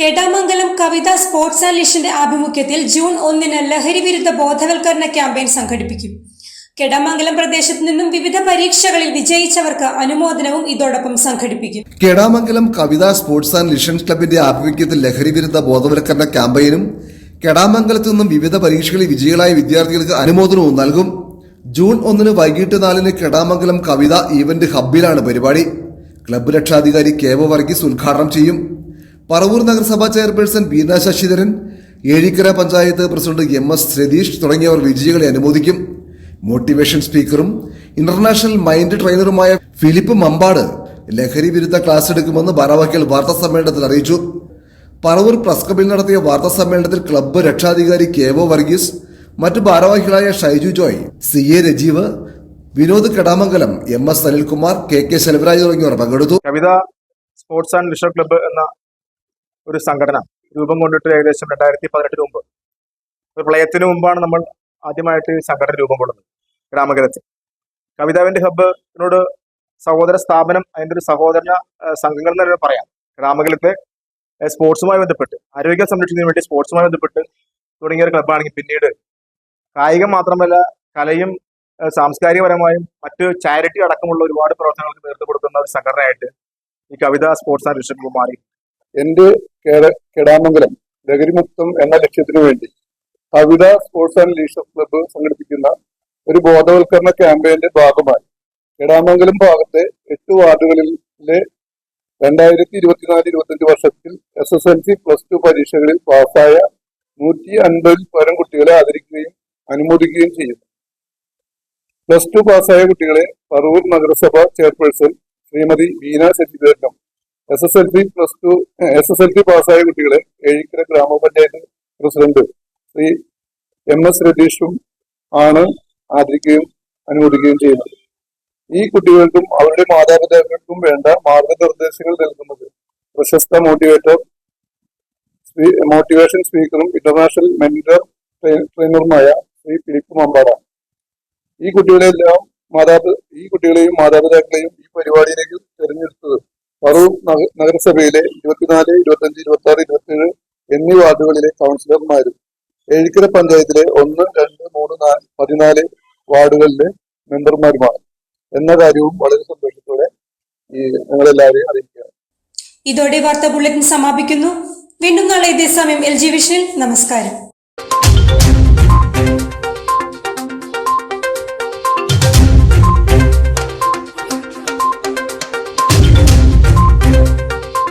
Kedamangalam Kavitha sports and ആഭിമുഖ്യത്തിൽ June ഒന്നിന് ലഹരി വിരുദ്ധ ബോധവൽക്കരണ ക്യാമ്പയിൻ സംഘടിപ്പിക്കും. കെടാമംഗലം പ്രദേശത്ത് നിന്നും വിവിധ പരീക്ഷകളിൽ വിജയിച്ചവർക്ക് അനുമോദനവും ഇതോടൊപ്പം സംഘടിപ്പിക്കും. Kedamangalam Kavitha sports and leisure ക്ലബിന്റെ ആഭിമുഖ്യത്തിൽ ലഹരി വിരുദ്ധ ബോധവൽക്കരണ ക്യാമ്പയിനും കെടാമംഗലത്തു നിന്നും വിവിധ പരീക്ഷകളിൽ വിജയികളായ വിദ്യാർത്ഥികൾക്ക് അനുമോദനവും നൽകും. ജൂൺ ഒന്നിന് വൈകിട്ട് നാലിന് കെടാമംഗലം കവിത ഈവന്റ് ഹബ്ബിലാണ് പരിപാടി. ക്ലബ്ബ് രക്ഷാധികാരി കെ വർഗീസ് ഉദ്ഘാടനം ചെയ്യും. പറവൂർ നഗരസഭാ chairperson Beena Sasidharan Ezhikkara panchayat president M S Ratheesh തുടങ്ങിയവർ വിജയികളെ അനുമോദിക്കും. മോട്ടിവേഷൻ സ്പീക്കറും ഇന്റർനാഷണൽ മൈൻഡ് ട്രെയിനറുമായ ഫിലിപ്പ് മമ്പാട് ലഹരി വിരുദ്ധ ക്ലാസ് എടുക്കുമെന്ന് ഭാരവാഹികൾ വാർത്താ സമ്മേളനത്തിൽ അറിയിച്ചു. പറവൂർ പ്രസ് ക്ലബിൽ നടത്തിയ വാർത്താ സമ്മേളനത്തിൽ ക്ലബ്ബ് രക്ഷാധികാരി കെ ഒ വർഗീസ് മറ്റു ഭാരവാഹികളായ Shaiju Joy C A Rajeev Vinod Kadamangalam M S Anilkumar K K Selvaraj തുടങ്ങിയവർ പങ്കെടുത്തു. Kavitha sports and leisure club എന്ന ഒരു സംഘടന. രൂപം കൊണ്ടിട്ട് ഏകദേശം രണ്ടായിരത്തി പതിനെട്ടിന് മുമ്പ്. ഒരു പ്രളയത്തിന് മുമ്പാണ് നമ്മൾ ആദ്യമായിട്ട് സംഘടന രൂപം കൊള്ളുന്നത്. ഗ്രാമകരത്തിൽ കവിതാവിന്റെ ഹബ്ബിനോട് സഹോദര സ്ഥാപനം അതിന്റെ ഒരു സഹോദര സംഘങ്ങൾ തന്നെ പറയാം. ഗ്രാമകലത്തെ സ്പോർട്സുമായി ബന്ധപ്പെട്ട് ആരോഗ്യ സംരക്ഷണത്തിന് വേണ്ടി സ്പോർട്സുമായി ബന്ധപ്പെട്ട് തുടങ്ങിയ ഒരു ക്ലബ്ബാണെങ്കിൽ പിന്നീട് കായികം മാത്രമല്ല കലയും സാംസ്കാരികപരമായും മറ്റ് ചാരിറ്റി അടക്കമുള്ള ഒരുപാട് പ്രവർത്തനങ്ങൾക്ക് നേതൃത്വം കൊടുക്കുന്ന ഒരു സംഘടനയായിട്ട് ഈ കവിത സ്പോർട്സ് ആൻഡ് മാറി. എന്റെ കെടാമംഗലം ലഹരിമുക്തം എന്ന ലക്ഷ്യത്തിനു വേണ്ടി Kavitha sports and leisure club സംഘടിപ്പിക്കുന്ന ഒരു ബോധവൽക്കരണ ക്യാമ്പയിന്റെ ഭാഗമായി കെടാമംഗലം ഭാഗത്തെ എട്ട് വാർഡുകളിലെ രണ്ടായിരത്തി ഇരുപത്തിനാല് ഇരുപത്തിയഞ്ച് വർഷത്തിൽ S S L C plus two പരീക്ഷകളിൽ പാസ്സായ നൂറ്റി അൻപതിൽ പരം കുട്ടികളെ ആദരിക്കുകയും അനുമോദിക്കുകയും ചെയ്യുന്നു. പ്ലസ് ടു പാസ്സായ കുട്ടികളെ പറവൂർ നഗരസഭ chairperson Shrimati Veena ശശിധരനും S S L C plus two S S L C പാസ്സായ കുട്ടികളെ ഏഴിക്കര ഗ്രാമപഞ്ചായത്ത് പ്രസിഡന്റ് ശ്രീ എം എസ് രതീഷും ആണ് ആദരിക്കുകയും അനുമോദിക്കുകയും ചെയ്യുന്നത്. ഈ കുട്ടികൾക്കും അവരുടെ മാതാപിതാക്കൾക്കും വേണ്ട മാർഗനിർദ്ദേശങ്ങൾ നൽകുന്നത് പ്രശസ്ത മോട്ടിവേറ്റർ മോട്ടിവേഷൻ സ്പീക്കറും ഇന്റർനാഷണൽ മെന്റർ ട്രെയിനറുമായ ശ്രീ ഫിലിപ്പ് മമ്പാടാണ് ഈ കുട്ടികളെല്ലാം മാതാപി ഈ കുട്ടികളെയും മാതാപിതാക്കളെയും ഈ പരിപാടിയിലേക്ക് തിരഞ്ഞെടുത്തത് പറവൂർ നഗ- നഗരസഭയിലെ ഇരുപത്തിനാല് ഇരുപത്തഞ്ച് ഇരുപത്തി ആറ് ഇരുപത്തിയേഴ് എന്നീ വാർഡുകളിലെ കൗൺസിലർമാരും ഏഴിക്കര പഞ്ചായത്തിലെ ഒന്ന് രണ്ട് മൂന്ന് നാല് പതിനാല് വാർഡുകളിലെ മെമ്പർമാരുമാണ്. എന്ന കാര്യവും വളരെ സന്തോഷത്തോടെ ഈ ഞങ്ങളെല്ലാവരെയും അറിയിക്കുകയാണ്. ഇതോടെ വാർത്താ ബുള്ളറ്റിൻ സമാപിക്കുന്നു. വീണ്ടും നാളെ ഇതേ സമയം എൽ ജി വിഷനിൽ. നമസ്കാരം.